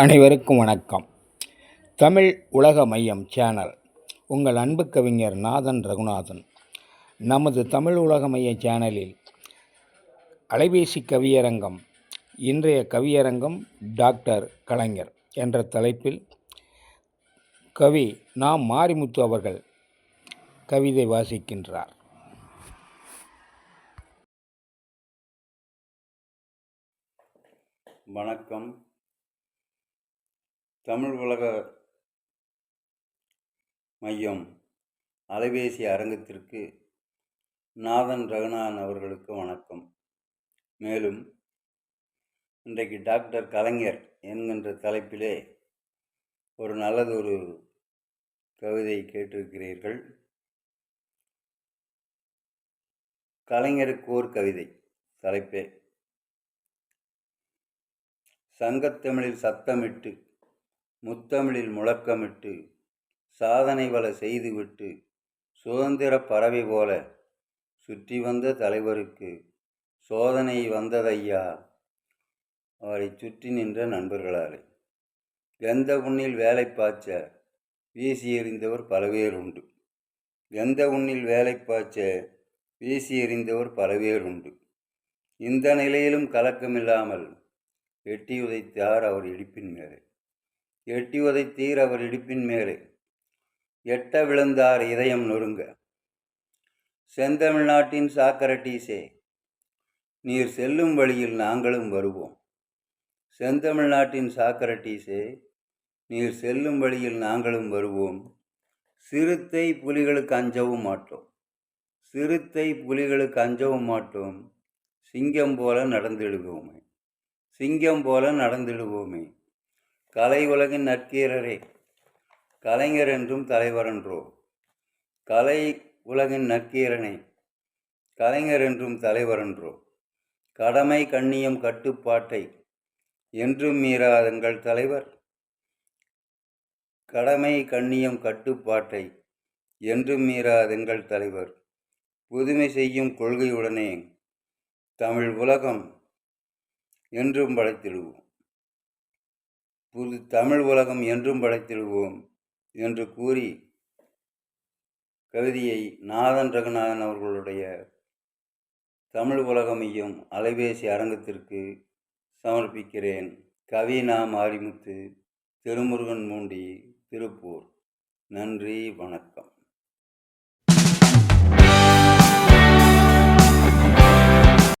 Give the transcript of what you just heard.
அனைவருக்கும் வணக்கம். தமிழ் உலக மையம் சேனல். உங்கள் அன்பு கவிஞர் நாதன் ரகுநாதன். நமது தமிழ் உலக மைய சேனலில் அலைபேசி கவியரங்கம் இன்றைய கவியரங்கம் டாக்டர் கலைஞர் என்ற தலைப்பில் கவி நாம் மாரிமுத்து அவர்கள் கவிதை வாசிக்கின்றார். வணக்கம். தமிழ் உலக மையம் அலைபேசி அரங்கத்திற்கு நாதன் ரகுநாதன் அவர்களுக்கு வணக்கம். மேலும் இன்றைக்கு டாக்டர் கலைஞர் என்கின்ற தலைப்பிலே ஒரு நல்லதொரு கவிதை கேட்டிருக்கிறீர்கள். கலைஞருக்கு ஓர் கவிதை தலைப்பே. சங்கத்தமிழில் சத்தமிட்டு முத்தமிழில் முழக்கமிட்டு சாதனை பல செய்துவிட்டு சுதந்திர பறவை போல சுற்றி வந்த தலைவருக்கு சோதனை வந்ததையா? அவரை சுற்றி நின்ற நண்பர்களாலே. எந்த உண்ணில் வேலை பாய்ச்ச வீசி எறிந்தவர் பல பேர் உண்டு. எந்த உண்ணில் வேலை பாய்ச்ச வீசி எறிந்தவர் பல பேர் உண்டு. இந்த நிலையிலும் கலக்கமில்லாமல் எட்டி உதைத்தார் அவர் இடிப்பின் மேலே. எட்டி உதைத்தீர் அவர் இடுப்பின் மேலே. எட்ட விழுந்தார் இதயம் நொறுங்க. செந்தமிழ்நாட்டின் சாக்கரட்டீசே நீர் செல்லும் வழியில் நாங்களும் வருவோம். செந்தமிழ்நாட்டின் சாக்கரட்டீசே நீர் செல்லும் வழியில் நாங்களும் வருவோம். சிறுத்தை புலிகளுக்கு அஞ்சவும் மாட்டோம். சிறுத்தை புலிகளுக்கு அஞ்சவும் மாட்டோம். சிங்கம் போல நடந்திடுவோமே. சிங்கம் போல நடந்திடுவோமே. கலை உலகின் நற்கீரரே கலைஞர் என்றும் தலைவரென்றோ? கலை உலகின் நற்கீரனே கலைஞர் என்றும் தலைவரென்றோ? கடமை கண்ணியம் கட்டுப்பாட்டை என்றும் மீறாதங்கள் தலைவர். கடமை கண்ணியம் கட்டுப்பாட்டை என்றும் மீறாதெங்கள் தலைவர். புதுமை செய்யும் கொள்கையுடனே தமிழ் உலகம் என்றும் படைத்திடுவோம். புது தமிழ் உலகம் என்றும் படைத்திடுவோம் என்று கூறி கவிதையை நாதன் ரகுநாதன் அவர்களுடைய தமிழ் உலகமையும் அலைபேசி அரங்கத்திற்கு சமர்ப்பிக்கிறேன். கவினா மாரிமுத்து திருமுருகன் மூண்டி திருப்பூர். நன்றி வணக்கம்.